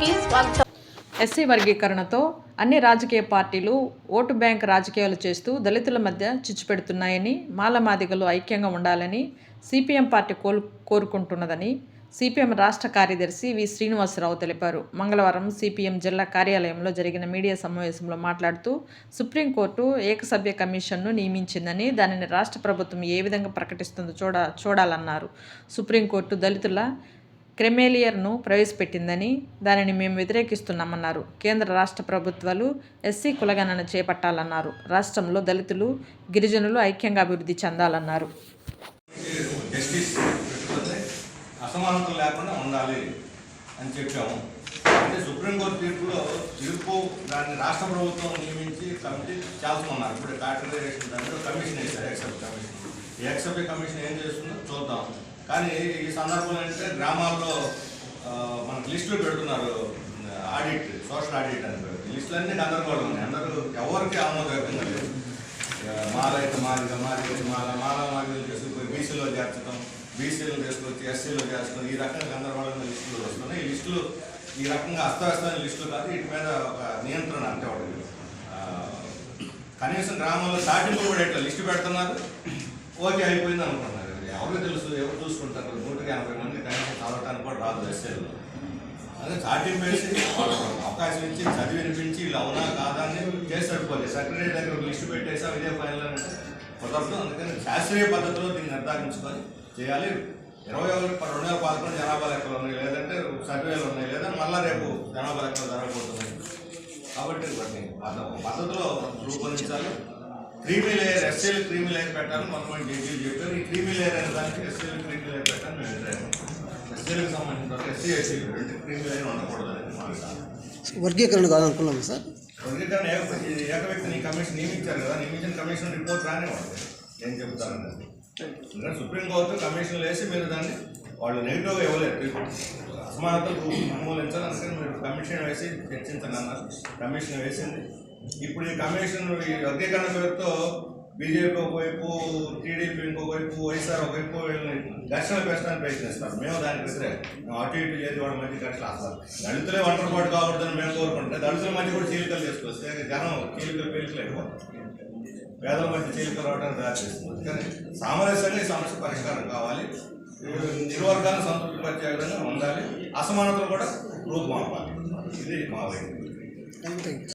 స్వాగతం. ఎస్సీ వర్గీకరణతో అన్ని రాజకీయ పార్టీలు ఓటు బ్యాంక్ రాజకీయాలు చేస్తూ దళితుల మధ్య చిచ్చు పెడుతున్నాయని మాలమాదిగలు ఐక్యంగా ఉండాలని సిపిఎం పార్టీ కోలు కోరుకుంటున్నదని సిపిఎం రాష్ట్ర కార్యదర్శి వి శ్రీనివాసరావు తెలిపారు. మంగళవారం సిపిఎం జిల్లా కార్యాలయంలో జరిగిన మీడియా సమావేశంలో మాట్లాడుతూ సుప్రీంకోర్టు ఏకసభ్య కమిషన్ను నియమించిందని దానిని రాష్ట్ర ప్రభుత్వం ఏ విధంగా ప్రకటిస్తుందో చూడ చూడాలన్నారు. సుప్రీంకోర్టు దళితుల క్రెమేలియర్ను ప్రవేశపెట్టిందని దానిని మేము వ్యతిరేకిస్తున్నామన్నారు. కేంద్ర రాష్ట్ర ప్రభుత్వాలు ఎస్సీ కులగణన చేపట్టాలన్నారు. రాష్ట్రంలో దళితులు గిరిజనులు ఐక్యంగా అభివృద్ధి చెందాలన్నారు. జస్టిస్ అసమానతలు లేకుండా ఉండాలి అని చెప్పాము. అంటే సుప్రీంకోర్టు తీర్పులో తీర్పు దాన్ని రాష్ట్ర ప్రభుత్వం నియమించి కమిటీ చేస్తున్నారు ఇప్పుడు కేటగరైజేషన్ దాంట్లో కమిషన్ వేశారు. Except commission. ఈ ఎక్సెప్ట్ కమిషన్ ఏం చేస్తుందో చూద్దాం. కానీ ఈ సందర్భంలో అంటే గ్రామాల్లో మనకు లిస్టులు పెడుతున్నారు ఆడిట్ సోషల్ ఆడిట్ అని లిస్టులన్నీ గందరగోళం ఉన్నాయి. అందరూ ఎవరికి ఆమోదయోగ్యంగా లేదు మాలైతే మాదిగా మాది మాల మాల మాదిగలు చేసుకుని బీసీలో చేర్చడం బీసీలో చేసుకొచ్చి ఎస్సీలో చేస్తాం ఈ రకంగా గందరగోళంగా లిస్టులు వస్తున్నాయి. ఈ లిస్టులు ఈ రకంగా అస్తవ్యస్తమైన లిస్టులు కాదు వీటి మీద ఒక నియంత్రణ అంటే ఒకటి కనీసం గ్రామంలో దాటింపు కూడా ఇట్లా లిస్టు పెడుతున్నారు. ఓకే అయిపోయింది అనుకుంటున్నారు. ఎవరికి తెలుసు ఎవరు చూసుకుంటారు. నూటికి ఎనభై మంది కనీసం చదవటానికి కూడా రాదు ఎస్ఏలో అదే చాటింపు వేసి అవకాశం ఇచ్చి చదివి వినిపించి వీళ్ళు అవునా కాదా అని చేసి సరిపోలేదు సెక్రటరీ దగ్గర ఒక లిస్టు పెట్టేసా ఇదే ఫైనల్ అని అంటే కుదరదు. అందుకని శాస్త్రీయ పద్ధతిలో దీన్ని నిర్ధారించుకొని చేయాలి. ఇరవై ఒకటి రెండు వేల పదకొండు జనాభా లెక్కలు ఉన్నాయి. లేదంటే సర్వేలు ఉన్నాయి. లేదా మళ్ళా రేపు జనాభా లెక్కలు జరగబోతున్నాయి. కాబట్టి వాటిని పద్ధతిలో రూపొందించాలి. క్రీమీ లేయర్ ఎస్సీలు క్రీమీ లేయర్ పెట్టాలి. కొంతమంది జడ్జీలు చెప్పారు. ఈ క్రీమీ లేయర్ అనే దానికి ఎస్సీలు క్రీమీ లేయర్ పెట్టాలి మేము వ్యతిరేకం ఎస్సీలకు సంబంధించిన ఎస్సీ ఎస్సీలు రెండు క్రీమీ లేయర్ ఉండకూడదు అనేది మా విధానం. వర్గీకరణ కాదనుకున్నాం సార్? వర్గీకరణ ఏక ఏక వ్యక్తిని కమిషన్ నియమించారు కదా నియమించిన కమిషన్ రిపోర్ట్ రానివ్వండి. నేను చెప్తానండి ఇంకా సుప్రీంకోర్టు కమిషన్లు వేసి మీరు దాన్ని వాళ్ళు నెగిటివ్గా ఇవ్వలేరు. అసమానతలు నిర్మూలించాలి అందుకని మీరు కమిషన్ వేసి చర్చించండి అన్నారు. కమిషన్ వేసింది. ఇప్పుడు ఈ కమిషన్ ఈ వర్గీకరణ పేరుతో బీజేపీ ఒకవైపు టీడీపీ ఇంకోవైపు వైఎస్ఆర్ ఒకవైపు వీళ్ళని ఘర్షణ పెట్టడానికి ప్రయత్నిస్తారు మేము దానికి వ్యతిరేకం. మేము అటు ఇటు చేసి వాళ్ళ మధ్య ఘర్షణ అసలు దళితులే వంటరపాటు కావద్దని మేము కోరుకుంటే దళితుల మధ్య కూడా చీలికలు తీసుకొస్తే జనం చీలికలు పేలికలు పేదల మధ్య చీలికలు రావడానికి దారితీస్తుంది. కానీ సామరస్యంగా ఈ సమస్య పరిష్కారం కావాలి. నిర్వర్గాన్ని సంతృప్తిపరిచే విధంగా ఉండాలి. అసమానతలు కూడా రూపు మాపాలి ఇది మా వైపు